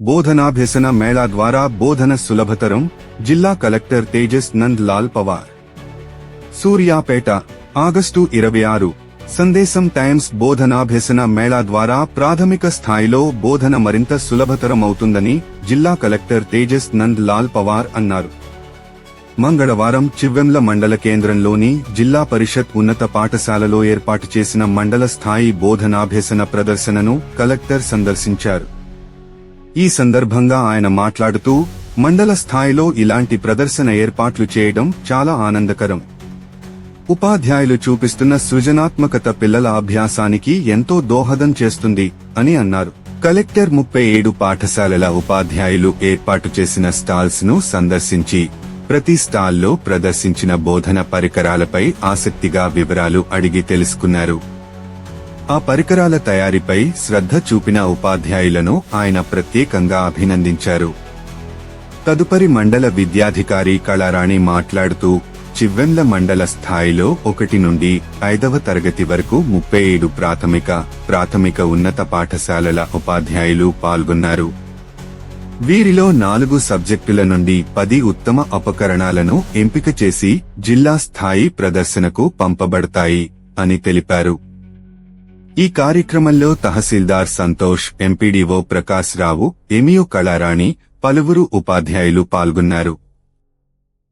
బోధనాభ్యసన మేళా ద్వారా బోధన సులభతరం జిల్లా కలెక్టర్ తేజస్ నంద్ లాల్ పవార్. సూర్యాపేట ఆగస్టు ఇరవై ఆరు. సందేశం టైమ్స్ బోధనాభ్యసన మేళా ద్వారా ప్రాథమిక స్థాయిలో బోధన మరింత సులభతరం అవుతుందని జిల్లా కలెక్టర్ తేజస్ నంద్ లాల్ పవార్ అన్నారు. మంగళవారం చివ్వెంల మండల కేంద్రంలోని జిల్లా పరిషత్ ఉన్నత పాఠశాలలో ఏర్పాటు చేసిన మండల స్థాయి బోధనాభ్యసన ప్రదర్శనను కలెక్టర్ సందర్శించారు. ఈ సందర్భంగా ఆయన మాట్లాడుతూ మండల స్థాయిలో ఇలాంటి ప్రదర్శన ఏర్పాట్లు చేయడం చాలా ఆనందకరం. ఉపాధ్యాయులు చూపిస్తున్న సృజనాత్మకత పిల్లల అభ్యాసానికి ఎంతో దోహదం చేస్తుంది అని అన్నారు. కలెక్టర్ ముప్పై ఏడు పాఠశాలల ఉపాధ్యాయులు ఏర్పాటు చేసిన స్టాల్స్ను సందర్శించి ప్రతి స్టాల్లో ప్రదర్శించిన బోధన పరికరాలపై ఆసక్తిగా వివరాలు అడిగి తెలుసుకున్నారు. ఆ పరికరాల తయారీపై శ్రద్ధ చూపిన ఉపాధ్యాయులను ఆయన ప్రత్యేకంగా అభినందించారు. తదుపరి మండల విద్యాధికారి కళారాణి మాట్లాడుతూ చివ్వెన్ల మండల స్థాయిలో ఒకటి నుండి ఐదవ తరగతి వరకు ముప్పై ఏడు ప్రాథమిక ప్రాథమిక ఉన్నత పాఠశాలల ఉపాధ్యాయులు పాల్గొన్నారు. వీరిలో నాలుగు సబ్జెక్టుల నుండి పది ఉత్తమ ఉపకరణాలను ఎంపిక చేసి జిల్లా స్థాయి ప్రదర్శనకు పంపబడతాయి అని తెలిపారు. ఈ కార్యక్రమంలో తహసీల్దార్ సంతోష్ ఎంపీడీఓ ప్రకాశ్ రావు ఎమియో కళారాణి పలువురు ఉపాధ్యాయులు పాల్గొన్నారు.